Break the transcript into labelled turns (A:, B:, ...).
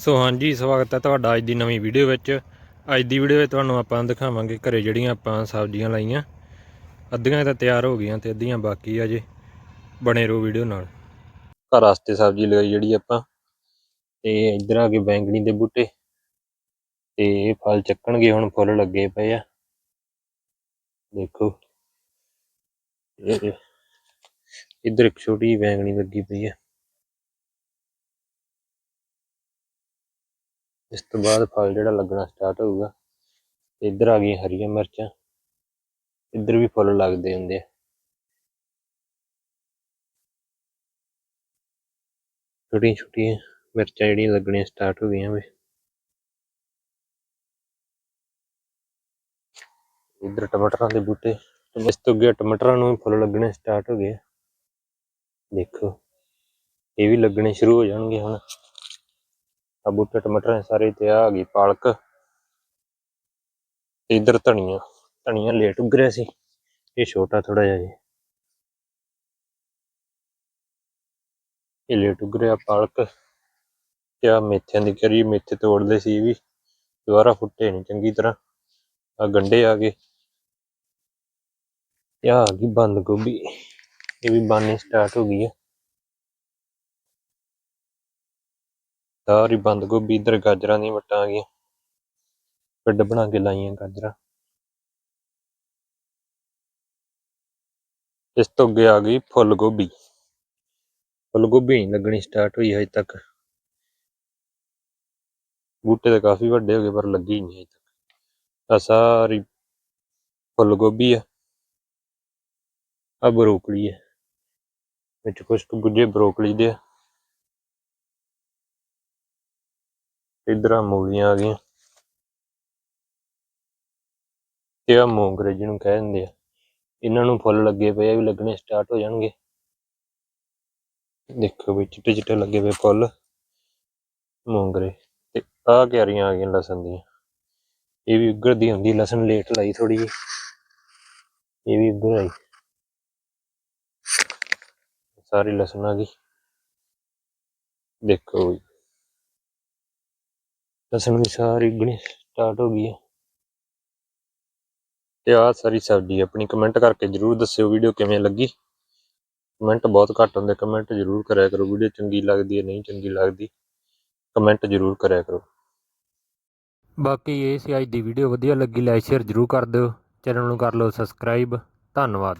A: ਸੋ ਹਾਂਜੀ, ਸਵਾਗਤ ਹੈ ਤੁਹਾਡਾ ਅੱਜ ਦੀ ਨਵੀਂ ਵੀਡੀਓ ਵਿੱਚ। ਅੱਜ ਦੀ ਵੀਡੀਓ ਵਿੱਚ ਤੁਹਾਨੂੰ ਆਪਾਂ ਦਿਖਾਵਾਂਗੇ ਘਰੇ ਜਿਹੜੀਆਂ ਆਪਾਂ ਸਬਜ਼ੀਆਂ ਲਾਈਆਂ। ਅੱਧੀਆਂ ਤਾਂ ਤਿਆਰ ਹੋ ਗਈਆਂ ਤੇ ਅੱਧੀਆਂ ਬਾਕੀ ਆ ਜੇ ਬਣੇ ਰਹੋ ਵੀਡੀਓ ਨਾਲ। ਘਰ ਵਾਸਤੇ ਸਬਜ਼ੀ ਲਗਾਈ ਜਿਹੜੀ ਆਪਾਂ। ਤੇ ਇੱਧਰ ਆ ਕੇ ਬੈਂਗਣੀ ਦੇ ਬੂਟੇ। ਤੇ ਇਹ ਫਲ ਚੱਕਣਗੇ, ਹੁਣ ਫੁੱਲ ਲੱਗੇ ਪਏ ਆ। ਦੇਖੋ। ਇੱਧਰ ਇੱਕ ਛੋਟੀ ਜਿਹੀ ਬੈਂਗਣੀ ਲੱਗੀ ਪਈ ਆ। ਇਸ ਤੋਂ ਬਾਅਦ ਫਲ ਜਿਹੜਾ ਲੱਗਣਾ ਸਟਾਰਟ ਹੋਊਗਾ ਇੱਧਰ ਆ ਗਈਆਂ ਹਰੀਆਂ ਮਿਰਚਾਂ, ਇੱਧਰ ਵੀ ਫੁੱਲ ਲੱਗਦੇ ਹੁੰਦੇ ਆ। ਛੋਟੀਆਂ ਛੋਟੀਆਂ ਮਿਰਚਾਂ ਜਿਹੜੀਆਂ ਲੱਗਣੀਆਂ ਸਟਾਰਟ ਹੋ ਗਈਆਂ ਵੇ। ਇੱਧਰ ਟਮਾਟਰਾਂ ਦੇ ਬੂਟੇ, ਇਸ ਤੋਂ ਅੱਗੇ ਟਮਾਟਰਾਂ ਨੂੰ ਫੁੱਲ ਲੱਗਣੇ ਸਟਾਰਟ ਹੋ ਗਏ ਦੇਖੋ, ਇਹ ਵੀ ਲੱਗਣੇ ਸ਼ੁਰੂ ਹੋ ਜਾਣਗੇ ਹੁਣ। ਆ ਬੂਟੇ ਟਮਾਟਰ ਦੇ ਸਾਰੇ ਤੇ ਆ ਗਈ ਪਾਲਕ। ਤੇ ਇੱਧਰ ਧਨੀਆ ਧਨੀਆ ਲੇਟ ਉੱਗ ਰਿਹਾ ਸੀ। ਇਹ ਛੋਟਾ ਥੋੜਾ ਜਿਹਾ ਜੀ। ਇਹ ਲੇਟ ਉੱਗ ਰਿਹਾ ਪਾਲਕ। ਤੇ ਆ ਮੇਥਿਆਂ ਦੀ ਕਰੀ, ਮੇਥੇ ਤੋੜਦੇ ਸੀ ਇਹ ਵੀ। ਦੁਬਾਰਾ ਫੁੱਟੇ ਨਹੀਂ ਚੰਗੀ ਤਰ੍ਹਾਂ। ਆ ਗੰਡੇ ਆ ਗਏ। ਤੇ ਆ ਗਈ ਬੰਦ ਗੋਭੀ। ਇਹ ਵੀ ਬਾਨੀ ਸਟਾਰਟ ਹੋ ਗਈ ਹੈ ਸਾਰੀ ਬੰਦ ਗੋਭੀ ਇੱਧਰ ਗਾਜਰਾਂ ਦੀਆਂ ਵੱਟਾਂ ਆ ਗਈਆਂ। ਪਿੱਡ ਬਣਾ ਕੇ ਲਾਈਆਂ ਗਾਜਰਾਂ। ਇਸ ਤੋਂ ਅੱਗੇ ਆ ਗਈ ਫੁੱਲ ਗੋਭੀ। ਫੁੱਲ ਗੋਭੀ ਨਹੀਂ ਲੱਗਣੀ ਸਟਾਰਟ ਹੋਈ ਹਜੇ ਤੱਕ। ਬੂਟੇ ਤਾਂ ਕਾਫੀ ਵੱਡੇ ਹੋ ਗਏ ਪਰ ਲੱਗੀ ਨਹੀਂ ਹਜੇ ਤੱਕ। ਆ ਸਾਰੀ ਫੁੱਲ ਗੋਭੀ ਆ। ਆ ਬਰੋਕਲੀ ਹੈ ਵਿੱਚ ਕੁਝ ਕੁ ਗੁੱਜੇ ਬਰੋਕਲੀ ਦੇ ਆ। ਇੱਧਰ ਆ ਮੂਲੀਆਂ ਆ ਗਈਆਂ। ਤੇ ਆ ਮੋਂਗਰੇ ਜਿਹਨੂੰ ਕਹਿ ਦਿੰਦੇ ਆ। ਇਹਨਾਂ ਨੂੰ ਫੁੱਲ ਲੱਗੇ ਪਏ ਆ ਵੀ ਲੱਗਣੇ ਸਟਾਰਟ ਹੋ ਜਾਣਗੇ। ਦੇਖੋ ਵੀ ਚਿੱਟੇ ਚਿੱਟੇ ਲੱਗੇ ਪਏ ਫੁੱਲ, ਮੋਗਰੇ। ਤੇ ਆ ਕਿਆਰੀਆਂ ਆ ਗਈਆਂ ਲਸਣ ਦੀਆਂ। ਇਹ ਵੀ ਉੱਗਰਦੀ ਹੁੰਦੀ, ਲਸਣ ਲੇਟ ਲਾਈ ਥੋੜੀ ਜਿਹੀ। ਇਹ ਵੀ ਉੱਗਰ ਆਈ। ਸਾਰੀ ਲਸਣ ਆ ਗਈ। ਦੇਖੋ ਵੀ ਲਸਣ ਵੀ ਸਾਰੀ ਉੱਗਣੀ ਸਟਾਰਟ ਹੋ ਗਈ ਹੈ। ਤੇ ਆਹ ਸਾਰੀ ਸਬਜ਼ੀ ਆਪਣੀ ਕਮੈਂਟ ਕਰਕੇ ਜਰੂਰ ਦੱਸਿਓ ਵੀਡੀਓ ਕਿਵੇਂ ਲੱਗੀ। ਕਮੈਂਟ ਬਹੁਤ ਘੱਟ ਹੁੰਦੇ ਕਮੈਂਟ ਜਰੂਰ ਕਰਿਆ ਕਰੋ। ਵੀਡੀਓ ਚੰਗੀ ਲੱਗਦੀ ਹੈ, ਨਹੀਂ ਚੰਗੀ ਲੱਗਦੀ ਕਮੈਂਟ ਜਰੂਰ ਕਰਿਆ ਕਰੋ। ਬਾਕੀ ਇਹ ਸੀ ਅੱਜ ਦੀ ਵੀਡੀਓ ਵਧੀਆ ਲੱਗੀ ਲਾਈਕ ਸ਼ੇਅਰ ਜਰੂਰ ਕਰ ਦਿਓ। ਚੈਨਲ ਨੂੰ ਕਰ ਲਓ ਸਬਸਕ੍ਰਾਈਬ ਧੰਨਵਾਦ।